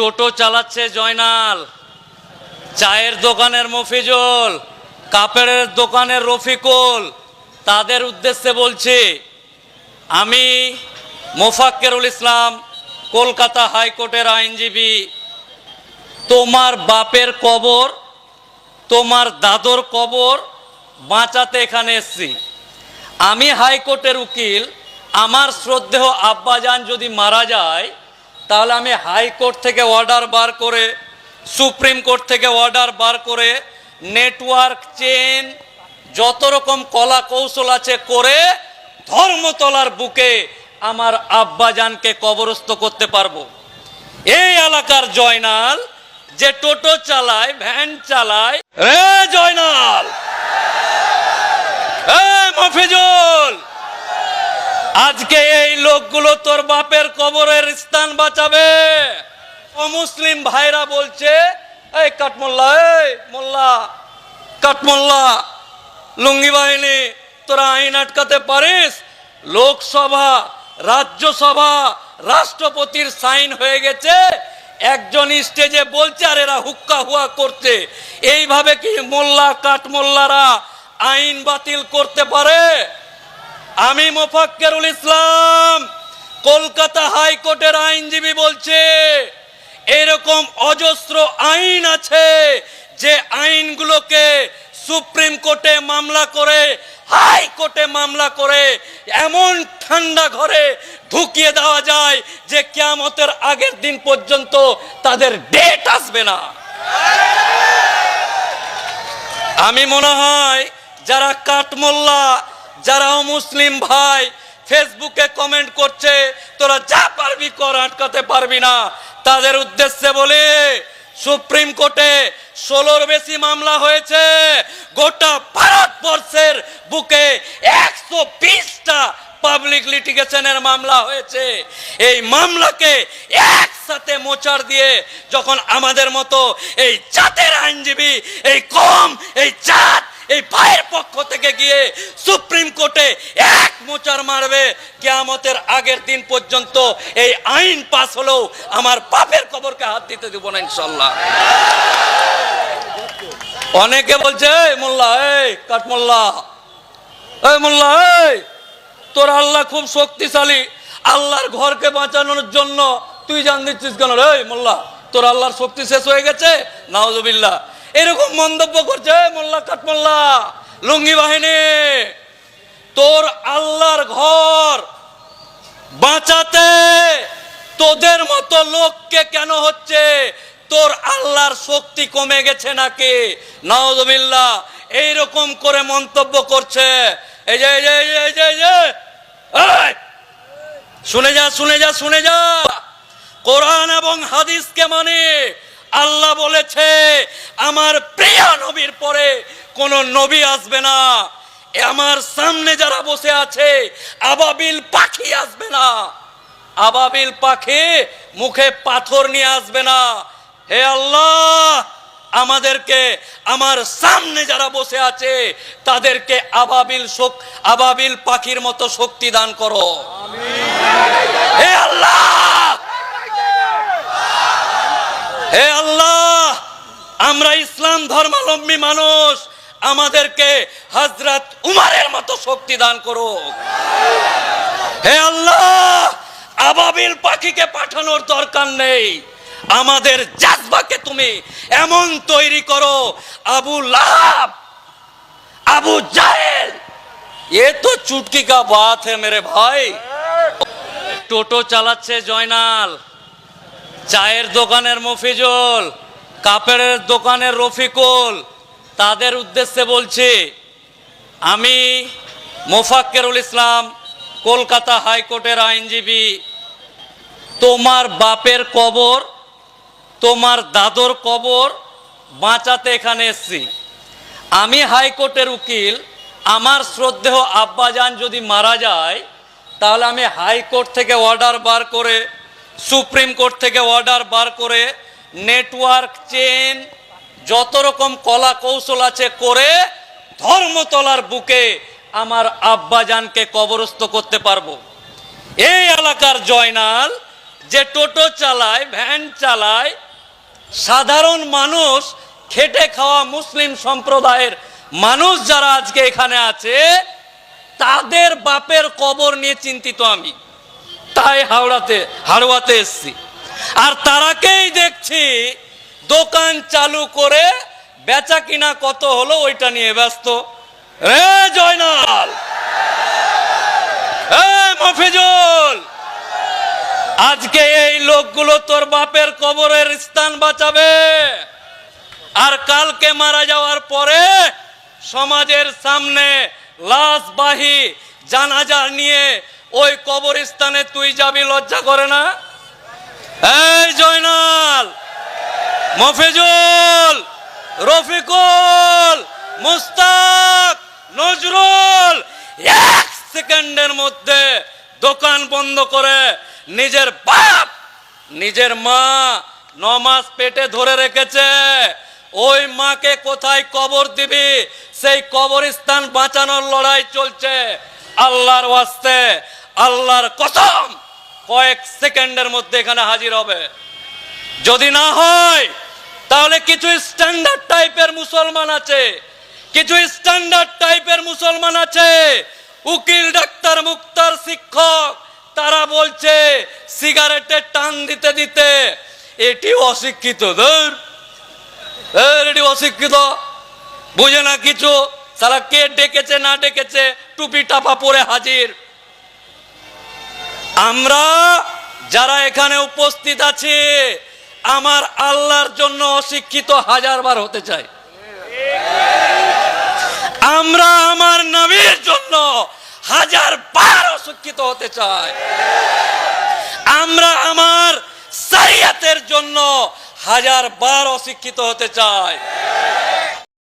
টোটো চালাচ্ছে জয়নাল। চায়ের দোকানের মফিজুল, কাপড়ের দোকানের রফিকুল, তাদের উদ্দেশ্যে বলছি, আমি মোফাক্কেরুল ইসলাম, কলকাতা হাইকোর্টের আইনজীবী। তোমার বাপের কবর, তোমার দাদর কবর বাঁচাতে এখানে এসছি। আমি হাইকোর্টের উকিল, আমার শ্রদ্ধেয় আব্বাজান যদি মারা যায় তাহলে আমি হাইকোর্ট থেকে অর্ডার বার করে, সুপ্রিম কোর্ট থেকে অর্ডার বার করে নেটওয়ার্ক চেন যত রকম কলা কৌশল আছে করে ধর্মতলার বুকে আমার আব্বাজানকে কবরস্থ করতে পারব। এই এলাকার জয়নাল যে টোটো চালায়, ভ্যান চালায়। রে জয়নাল এ মফিজুল আজকে এই লোকগুলো তোর বাপের কবরের স্থান বাঁচাবে। অমুসলিম ভাইরা বলছে, এই কাঠমোল্লা, এই মোল্লা, কাঠমোল্লা, লুঙ্গি বাহিনী, তোরা আইন আটকাতে পারিস? লোকসভা, রাজ্যসভা, রাষ্ট্রপতির সাইন হয়ে গেছে। একজন স্টেজে বলছে, আর এরা হুক্কা হুয়া করছে। এইভাবে কি মোল্লা, কাঠমোল্লারা আইন বাতিল করতে পারে? আমি মোফাক্কেরুল ইসলাম, কলকাতা হাইকোর্টের আইনজীবী বলছে, এরকম অজস্র আইন আছে যে আইনগুলোকে সুপ্রিম কোর্টে মামলা করে, হাইকোর্টে মামলা করে, এমন ঠান্ডা ঘরে ঢুকিয়ে দেওয়া যায় যে কেয়ামতের আগের দিন পর্যন্ত তাদের ডেট আসবে না। আমি মনে হয় যারা কাঠমোল্লা যারা মুসলিম ভাই, ফেসবুকে কমেন্ট করছে, তোরা যা পারবি কর, আটকাতে পারবি না। তাদের উদ্দেশ্যে বলে, সুপ্রিম কোর্টে ষোলোর বেশি মামলা হয়েছে, গোটা ভারতবর্ষের বুকে একশো বিশটা পাবলিক লিটিগেশনের মামলা হয়েছে। এই মামলাকে একসাথে মোচার দিয়ে যখন আমাদের মতো এই জাতের আইনজীবী, এই কম, এই জাত এই ভাইয়ের পক্ষ থেকে গিয়ে সুপ্রিম কোর্টে এক মোচার মারবে। কেয়ামতের আগের দিন পর্যন্ত এই আইন পাস হলেও আমার পাপের কবরকে হাত দিতে দিব না ইনশাল্লাহ অনেকে বলছে মোল্লা, এই কাঠমোল্লা এই মোল্লা, এই তোর আল্লাহ খুব শক্তিশালী। আল্লাহর ঘরকে বাঁচানোর জন্য তুই জান দিচ্ছিস কেন রে? মোল্লা, তোর আল্লাহর শক্তি শেষ হয়ে গেছে? নাওজবিল্লা এরকম মন্তব্য করছে মোল্লা কাঠমোল্লা লুঙ্গি বাহিনী, তোর আল্লাহর ঘর বাঁচাতে তোদের মতো লোককে কেন হচ্ছে? তোর আল্লাহর শক্তি কমে গেছে নাকি? নাওজবিল্লা এইরকম করে মন্তব্য করছে। এই যে এই যে এই যে এই যে, এই এই! শুনে যা শুনে যা শুনে যা। কোরআন এবং হাদিসকে মানে আল্লাহ বলেছে, আমার প্রিয় নবীর পরে কোন নবী আসবে না। আমার সামনে যারা বসে আছে, আবাবিল পাখি আসবে না। আবাবিল পাখি মুখে পাথর নিয়ে আসবে না। হে আল্লাহ, আমাদেরকে, আমার সামনে যারা বসে আছে, তাদেরকে আবাবিল শোক, আবাবিল পাখির মতো শক্তি দান করো। হে আল্লাহ হে আল্লাহ, আমরা ইসলাম ধর্মাবলম্বী মানুষ, আমাদেরকে হজরত উমারের মতো শক্তি দান করো। হে আল্লাহ, আবাবিল পাখিকে পাঠানোর দরকার নেই। আমাদের জাজবাকে তুমি এমন তৈরি করো, আবু লাভ আবু জাহেল। এ তো চুটকি কা বাত হে মেরে ভাই। টোটো চালাচ্ছে জয়নাল। চায়ের দোকানের মফিজুল, কাপড়ের দোকানের রফিকুল, তাদের উদ্দেশ্যে বলছি, আমি মোফাক্কেরুল ইসলাম, কলকাতা হাইকোর্টের আইনজীবী। তোমার বাপের কবর, তোমার দাদর কবর বাঁচাতে এখানে এসছি। আমি হাইকোর্টের উকিল, আমার শ্রদ্ধেয় আব্বাজান যদি মারা যায়, তাহলে আমি হাইকোর্ট থেকে অর্ডার বার করে সুপ্রিম কোর্ট থেকে অর্ডার বার করে নেটওয়ার্ক চেন যত রকম কলা কৌশল আছে করে ধর্মতলার বুকে আমার আব্বাজানকে কবরস্থ করতে পারব। এই এলাকার জয়নাল যে টোটো চালায়, ভ্যান চালায়, সাধারণ মানুষ, খেটে খাওয়া মুসলিম সম্প্রদায়ের মানুষ যারা আজকে এখানে আছে, তাদের বাপের কবর নিয়ে চিন্তিত আমি। তাই হাওড়াতে হাড়ুয়াতে এসছি। আর তারাকেই দেখছি দোকান চালু করে বেচা কিনা কত হলো ওইটা নিয়ে ব্যস্ত। রে জয়নাল! মফিজুল! আজকে এই লোকগুলো তোর বাপের কবরের স্থান বাঁচাবে। আর কালকে মারা যাওয়ার পরে সমাজের সামনে লাশবাহী জানাজা নিয়ে ওই কবরস্থানে তুই যাবি, লজ্জা করে না? এই জয়নাল, মফিজুল, রফিকুল, মুস্তাক, নজরুল, এক সেকেন্ডের মধ্যে দোকান বন্ধ করে নিজের বাপ, নিজের মা নমাজ পেটে ধরে রেখেছে। ওই মাকে কোথায় কবর দিবি? সেই কবরস্থান বাঁচানোর লড়াই চলছে। আল্লাহর ওয়াস্তে, আল্লাহর কসম কয়েক সেকেন্ডের মধ্যে এখানে হাজির হবে। যদি না হয়, তাহলে কিছু স্ট্যান্ডার্ড টাইপের মুসলমান আছে। কিছু স্ট্যান্ডার্ড টাইপের মুসলমান আছে। উকিল, ডাক্তার, মুক্তার, শিক্ষক, তারা বলছে, সিগারেটে টান দিতে দিতে, এটি অশিক্ষিত ধর এটি অশিক্ষিত, বুঝে না কিছু? সারা কে ডেকেছে, না ডেকেছে, টুপি টাপা পরে হাজির। আমরা যারা এখানে উপস্থিত আছি, আমার আল্লাহর জন্য অশিক্ষিত হাজার বার হতে চাই। আমরা আমার নবীর জন্য হাজার বার অশিক্ষিত হতে চাই। আমরা আমার সারিয়াতের জন্য হাজার বার অশিক্ষিত হতে চাই।